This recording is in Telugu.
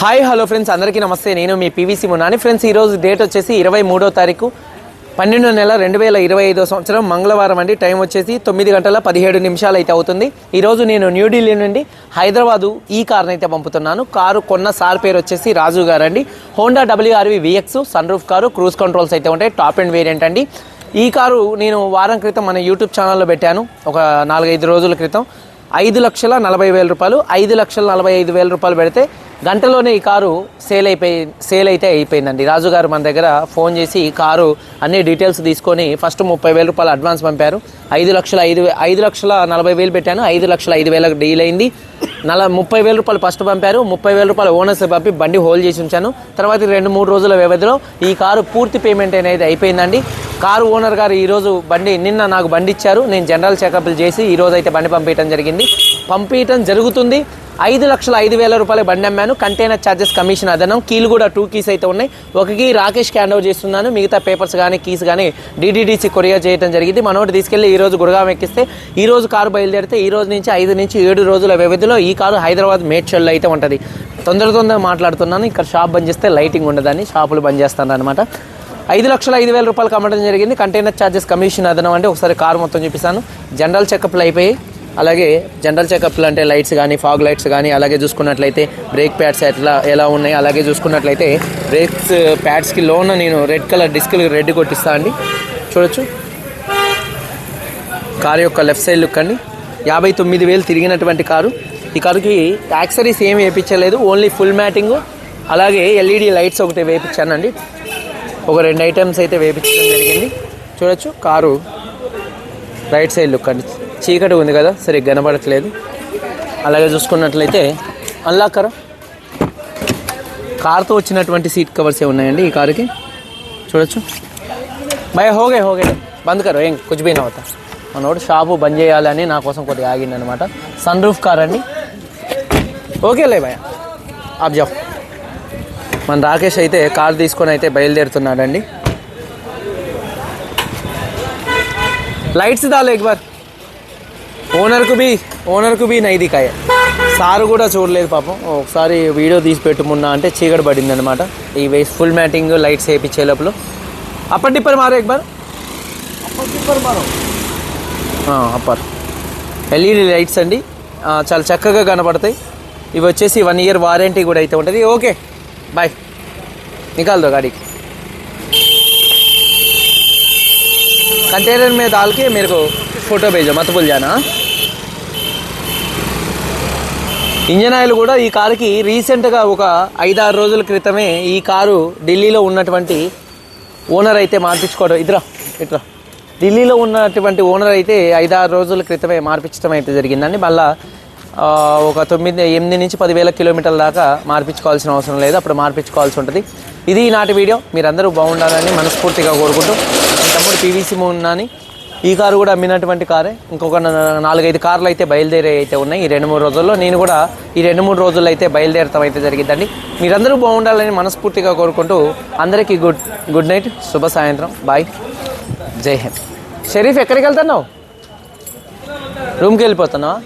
Hi hello friends. అందరికీ నమస్తే. నేను మీ పీవీసీ మున్నాని. ఫ్రెండ్స్ ఈరోజు డేట్ వచ్చేసి ఇరవై మూడో తారీఖు పన్నెండో నెల రెండు వేల ఇరవై ఐదో సంవత్సరం మంగళవారం అండి. టైం వచ్చేసి తొమ్మిది గంటల పదిహేడు నిమిషాలు అయితే అవుతుంది. ఈరోజు నేను న్యూఢిల్లీ నుండి హైదరాబాదు ఈ కార్ని అయితే పంపుతున్నాను. కారు కొన్న సార్ పేరు వచ్చేసి రాజు గారు అండి Honda WRV VX sun roof car cruise controls అయితే ఉంటాయి. టాప్ అండ్ వేరియంట్ అండి. ఈ కారు నేను వారం క్రితం మన యూట్యూబ్ ఛానల్లో పెట్టాను. ఒక నాలుగైదు రోజుల క్రితం. ఐదు లక్షల నలభై వేల రూపాయలు ఐదు లక్షల నలభై ఐదు వేల రూపాయలు పెడితే గంటలోనే ఈ కారు సేల్ అయిపోయి సేల్ అయితే అయిపోయిందండి. రాజు గారు మన దగ్గర ఫోన్ చేసి ఈ కారు అన్ని డీటెయిల్స్ తీసుకొని ఫస్ట్ ముప్పై వేల రూపాయలు అడ్వాన్స్ పంపారు. ఐదు లక్షల ఐదు వే- ఐదు లక్షల నలభై వేలు పెట్టాను ఐదు లక్షల ఐదు వేలకు డీల్ అయింది. నల ముప్పై వేల రూపాయలు ఫస్ట్ పంపారు ముప్పై వేల రూపాయలు ఓనర్స్ పంపి బండి హోల్డ్ చేసి ఉంచాను. తర్వాత రెండు మూడు రోజుల వ్యవధిలో ఈ కారు పూర్తి పేమెంట్ అనేది అయిపోయిందండి. కారు ఓనర్ గారు ఈరోజు బండి నిన్న నాకు బండి ఇచ్చారు. నేను జనరల్ చెకప్లు చేసి ఈరోజు అయితే బండి పంపించడం జరిగింది. పంపించడం జరుగుతుంది. ఐదు లక్షల ఐదు వేల రూపాయలు బండి అమ్మాను. కంటైనర్ ఛార్జెస్ కమిషన్ అదనం. కీలు కూడా టూ కీస్ అయితే ఉన్నాయి. ఒక కీ రాకేష్ హ్యాండ్ ఓవర్ చేస్తున్నాను. మిగతా పేపర్స్ కానీ కీస్ కానీ డీడీడీసీ కొరియర్ చేయడం జరిగింది. మనోటి తీసుకెళ్ళి ఈ రోజు ఎక్కిస్తే ఈ రోజు కారు బయలుదేరితే ఈ రోజు నుంచి ఐదు నుంచి ఏడు రోజుల వ్యవధిలో ఈ కారు హైదరాబాద్ మేడ్చల్లో అయితే ఉంటుంది. తొందర తొందర మాట్లాడుతున్నాను. ఇక్కడ షాప్ బంద్ చేస్తే లైటింగ్ ఉండదని షాపులు బంద్ చేస్తాను అనమాట ఐదు లక్షల ఐదు వేల రూపాయలు కమ్మడం జరిగింది. కంటైనర్ ఛార్జెస్ కమిషన్ అదనం అంటే ఒకసారి కారు మొత్తం చూపిస్తాను. జనరల్ చెకప్లు అయిపోయి అలాగే జనరల్ చెకప్లు అంటే లైట్స్ కానీ ఫాగ్ లైట్స్ కానీ అలాగే చూసుకున్నట్లయితే బ్రేక్ ప్యాడ్స్ ఎట్లా ఎలా ఉన్నాయి అలాగే చూసుకున్నట్లయితే బ్రేక్స్ ప్యాడ్స్కి లోన నేను రెడ్ కలర్ డిస్క్లు రెడ్ కొట్టిస్తా అండి. చూడొచ్చు. కారు యొక్క లెఫ్ట్ సైడ్ లుక్ అండి. యాభై తొమ్మిది వేలు తిరిగినటువంటి కారు. ఈ కారుకి యాక్సరీస్ ఏమి వేయించలేదు. Only full matting. అలాగే ఎల్ఈడి లైట్స్ ఒకటి వేయించానండి. ఒక రెండు ఐటమ్స్ అయితే వేయించడం జరిగింది. చూడొచ్చు కారు రైట్ సైడ్ లుక్ అండి. చీకటి ఉంది కదా సరిగ్గా కనబడట్లేదు. అలాగే చూసుకున్నట్లయితే అల్లాకర కార్తో వచ్చినటువంటి సీట్ కవర్సే ఉన్నాయండి ఈ కారుకి? చూడొచ్చు. భయ హోగే హోగే. బంద్ కరో ఏం కుచ్ అవుతా మనోడు షాపు బంద్ చేయాలని నా కోసం కొద్దిగా ఆగిందనమాట సన్ రూఫ్ కార్ అండి ఓకేలే భయ ఆప్ మన రాకేష్ అయితే కార్ తీసుకొని అయితే బయలుదేరుతున్నాడండి. లైట్స్ దాలే ఎక్బార్ ఓనర్కు బి ఓనర్కు బి నైదికాయ. సారు కూడా చూడలేదు పాపం. ఒకసారి వీడియో తీసి పెట్టుమున్నా అంటే చీకటి పడింది అనమాట ఈ వేస్ ఫుల్ మ్యాటింగ్ లైట్స్ వేయించే లోపల. అప్పర్ డిప్పర్ మారు ఎక్బర్ అప్పర్ ఎల్ఈడి లైట్స్ అండి. చాలా చక్కగా కనపడతాయి. ఇవి వచ్చేసి వన్ ఇయర్ వారంటీ కూడా అయితే ఉంటుంది. ఓకే. బాయ్ నికాల్ దో గాడికి कंटेनर में डाल के मेरे को फोटो भेजो मत भूल जाना हाँ? ఇంజన్ ఆయిల్ కూడా ఈ కారుకి రీసెంట్గా ఒక ఐదారు రోజుల క్రితమే ఈ కారు ఢిల్లీలో ఉన్నటువంటి ఓనర్ అయితే మార్పించుకోవడం ఇదిరా ఇట్రా ఢిల్లీలో ఉన్నటువంటి ఓనర్ అయితే ఐదారు రోజుల క్రితమే మార్పించడం అయితే జరిగిందండి మళ్ళా ఆ, ఒక తొమ్మిది ఎనిమిది నుంచి పదివేల కిలోమీటర్ల దాకా మార్పించుకోవాల్సిన అవసరం లేదు. అప్పుడు మార్పించుకోవాల్సి ఉంటుంది. ఇది ఈనాటి వీడియో. మీరందరూ బాగుండాలని మనస్ఫూర్తిగా కోరుకుంటూ తమ్ముడు పీవీసీ ఉన్నాని ఈ కారు కూడా అమ్మినటువంటి కారే. ఇంకొక నాలుగైదు కార్లు అయితే బయలుదేరే అయితే ఉన్నాయి. ఈ రెండు మూడు రోజుల్లో నేను కూడా ఈ రెండు మూడు రోజుల్లో అయితే బయలుదేరటం అయితే జరిగిందండి. మీరందరూ బాగుండాలని మనస్ఫూర్తిగా కోరుకుంటూ అందరికీ గుడ్ గుడ్ నైట్. శుభ సాయంత్రం. బాయ్. జై హింద్. షరీఫ్ ఎక్కడికి వెళ్తున్నావు? రూమ్కి వెళ్ళిపోతున్నావా?